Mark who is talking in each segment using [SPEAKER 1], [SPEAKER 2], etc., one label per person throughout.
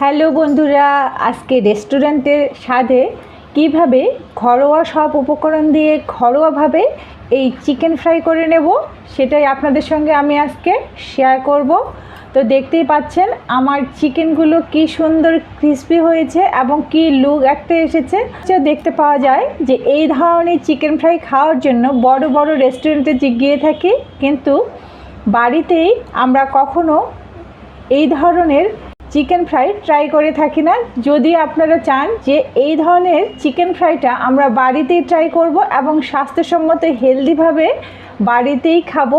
[SPEAKER 1] Hello বন্ধুরা, আজকে রেস্টুরেন্টের স্বাদে কীভাবে ঘরোয়া সব উপকরণ দিয়ে ঘরোয়াভাবে এই চিকেন ফ্রাই করে নেব, সেটাই আপনাদের সঙ্গে আমি আজকে শেয়ার করব। তো দেখতেই পাচ্ছেন আমার চিকেনগুলো কি সুন্দর ক্রিস্পি হয়েছে এবং কি লুক একটা এসেছে। দেখতে পাওয়া যায় যে এই ধরনের চিকেন ফ্রাই খাওয়ার জন্য বড় বড় রেস্টুরেন্টে গিয়ে থাকি, কিন্তু বাড়িতেই আমরা কখনো এই ধরনের চিকেন ফ্রাই ট্রাই করে থাকি না। যদি আপনারা চান যে এই ধরনের চিকেন ফ্রাইটা আমরা বাড়িতেই ট্রাই করব এবং স্বাস্থ্যসম্মত, হেলদিভাবে বাড়িতেই খাব,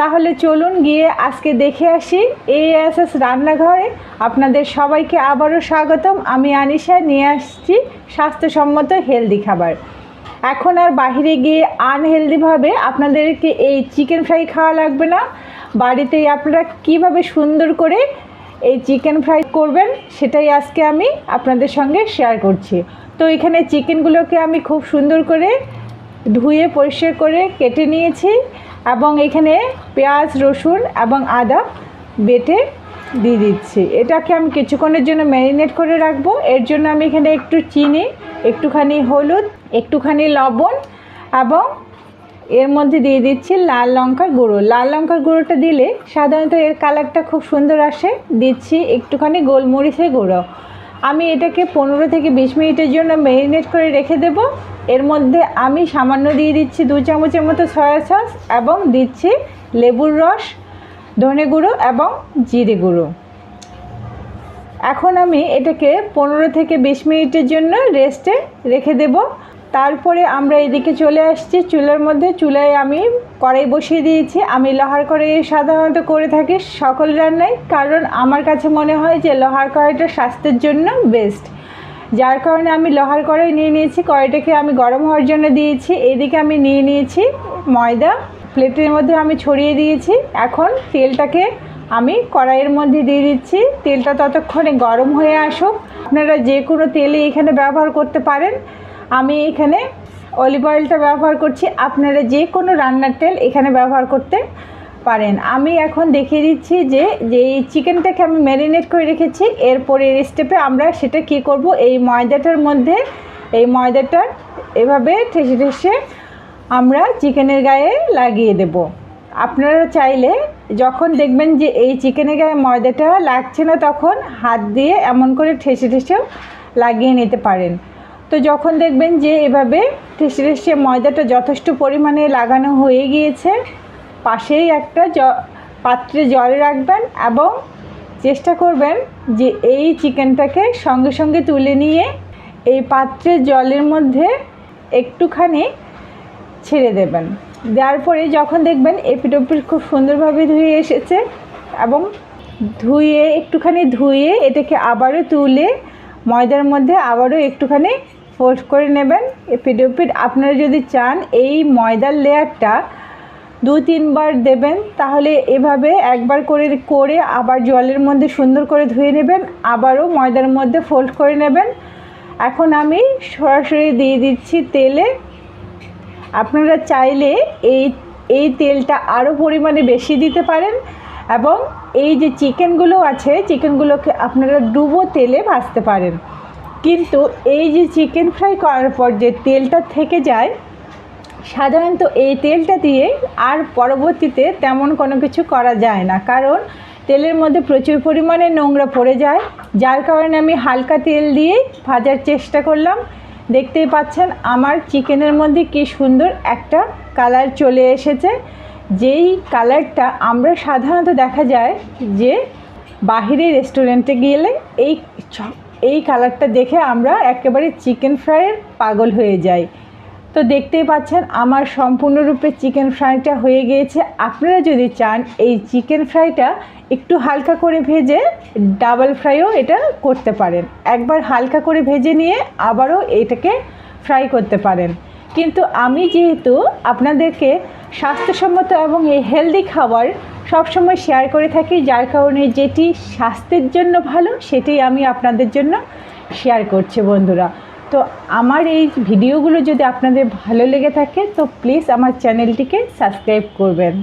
[SPEAKER 1] তাহলে চলুন গিয়ে আজকে দেখে আসি এএসএস রান্নাঘরে। আপনাদের সবাইকে আবারও স্বাগতম। আমি আনিশা, নিয়ে আসছি স্বাস্থ্যসম্মত, হেলদি খাবার। এখন আর বাইরে গিয়ে আনহেলদিভাবে আপনাদেরকে এই চিকেন ফ্রাই খাওয়া লাগবে না। বাড়িতেই আপনারা কীভাবে সুন্দর করে এই চিকেন ফ্রাই করবেন, সেটাই আজকে আমি আপনাদের সঙ্গে শেয়ার করছি। তো এখানে চিকেনগুলোকে আমি খুব সুন্দর করে ধুয়ে পরিষ্কার করে কেটে নিয়েছি এবং এখানে পেঁয়াজ, রসুন এবং আদা বেটে দিয়ে দিচ্ছি। এটাকে আমি কিছুক্ষণের জন্য ম্যারিনেট করে রাখব। এর জন্য আমি এখানে একটু চিনি, একটুখানি হলুদ, একটুখানি লবণ এবং এর মধ্যে দিয়ে দিচ্ছি লাল লঙ্কার গুঁড়ো। লাল লঙ্কার গুঁড়োটা দিলে সাধারণত এর কালারটা খুব সুন্দর আসে। দিচ্ছি একটুখানি গোলমরিচের গুঁড়ো। আমি এটাকে পনেরো থেকে বিশ মিনিটের জন্য ম্যারিনেট করে রেখে দেব। এর মধ্যে আমি সামান্য দিয়ে দিচ্ছি দু চামচের মতো সয়া সস এবং দিচ্ছি লেবুর রস, ধনে গুঁড়ো এবং জিরে গুঁড়ো। এখন আমি এটাকে পনেরো থেকে বিশ মিনিটের জন্য রেস্টে রেখে দেব। তারপরে আমরা এদিকে চলে আসছি। চুলার মধ্যে চুলায় আমি কড়াই বসিয়ে দিয়েছি। আমি লোহার কড়াই সাধারণত করে থাকি সকল রান্নায় কারণ আমার কাছে মনে হয় যে লোহার কড়াইটা স্বাস্থ্যের জন্য বেস্ট যার কারণে আমি লোহার কড়াই নিয়ে নিয়েছি, কড়াইটাকে আমি গরম হওয়ার জন্য দিয়েছি। এদিকে আমি নিয়ে নিয়েছি ময়দা, প্লেটের মধ্যে আমি ছড়িয়ে দিয়েছি। এখন তেলটাকে আমি কড়াইয়ের মধ্যে দিয়ে দিচ্ছি। তেলটা ততক্ষণে গরম হয়ে আসুক। আপনারা যে কোনো তেলই এখানে ব্যবহার করতে পারেন। আমি এখানে অলিভ অয়েলটা ব্যবহার করছি। আপনারা যে কোনো রান্নার তেল এখানে ব্যবহার করতে পারেন। আমি এখন দেখিয়ে দিচ্ছি যে যে এই চিকেনটাকে আমি ম্যারিনেট করে রেখেছি। এরপরের স্টেপে আমরা সেটা কি করব? এই ময়দাটার মধ্যে, এই ময়দাটা এভাবে ঠেসে ঠেসে আমরা চিকেনের গায়ে লাগিয়ে দেব। আপনারা চাইলে যখন দেখবেন যে এই চিকেনের গায়ে ময়দাটা লাগছে না, তখন হাত দিয়ে এমন করে ঠেসে ঠেসেও লাগিয়ে নিতে পারেন। তো যখন দেখবেন যে এভাবে ঠেসে ঠেসে ময়দাটা যথেষ্ট পরিমাণে লাগানো হয়ে গিয়েছে, পাশেই একটা পাত্রে জল রাখবেন এবং চেষ্টা করবেন যে এই চিকেনটাকে সঙ্গে সঙ্গে তুলে নিয়ে এই পাত্রের জলের মধ্যে একটুখানি ছেড়ে দেবেন। দেওয়ার পরে যখন দেখবেন এপিটোপিট খুব সুন্দরভাবে ধুয়ে এসেছে এবং ধুয়ে একটুখানি ধুয়ে এটাকে আবারও তুলে ময়দার মধ্যে আবারও একটুখানি ফোল্ড করে নেবেন। এপিটোপিট আপনারা যদি চান, এই ময়দার লেয়ারটা দু তিনবার দেবেন, তাহলে এভাবে একবার করে করে আবার জলের মধ্যে সুন্দর করে ধুয়ে নেবেন, আবারও ময়দার মধ্যে ফোল্ড করে নেবেন। এখন আমি সরাসরি দিয়ে দিচ্ছি তেলে। আপনারা চাইলে এই এই তেলটা আরও পরিমাণে বেশি দিতে পারেন এবং এই যে চিকেনগুলো আছে, চিকেনগুলোকে আপনারা ডুবো তেলে ভাজতে পারেন। কিন্তু এই যে চিকেন ফ্রাই করার পর যে তেলটা থেকে যায়, সাধারণত এই তেলটা দিয়ে আর পরবর্তীতে তেমন কোনো কিছু করা যায় না। কারণ তেলের মধ্যে প্রচুর পরিমাণে নোংরা পড়ে যায়। যার কারণে আমি হালকা তেল দিয়ে ভাজার চেষ্টা করলাম। দেখতেই পাচ্ছেন আমার চিকেনের মধ্যে কি সুন্দর একটা কালার চলে এসেছে। যেই কালারটা আমরা সাধারণত দেখা যায় যে বাহিরে রেস্টুরেন্টে গেলে এই এই কালারটা দেখে আমরা একেবারে চিকেন ফ্রাইয়ের পাগল হয়ে যাই। তো দেখতেই পাচ্ছেন, আমার সম্পূর্ণরূপে চিকেন ফ্রাইটা হয়ে গিয়েছে। আপনারা যদি চান এই চিকেন ফ্রাইটা একটু হালকা করে ভেজে ডাবল ফ্রাইও এটা করতে পারেন। একবার হালকা করে ভেজে নিয়ে আবারও এটাকে ফ্রাই করতে পারেন। কিন্তু আমি যেহেতু আপনাদেরকে স্বাস্থ্যসম্মত এবং এই হেলদি খাবার সবসময় শেয়ার করে থাকি, যার কারণে যেটি স্বাস্থ্যের জন্য ভালো, সেটি আমি আপনাদের জন্য শেয়ার করছি বন্ধুরা। তো আমার এই ভিডিওগুলো যদি আপনাদের ভালো লেগে থাকে, তো প্লিজ আমার চ্যানেলটিকে সাবস্ক্রাইব করবেন।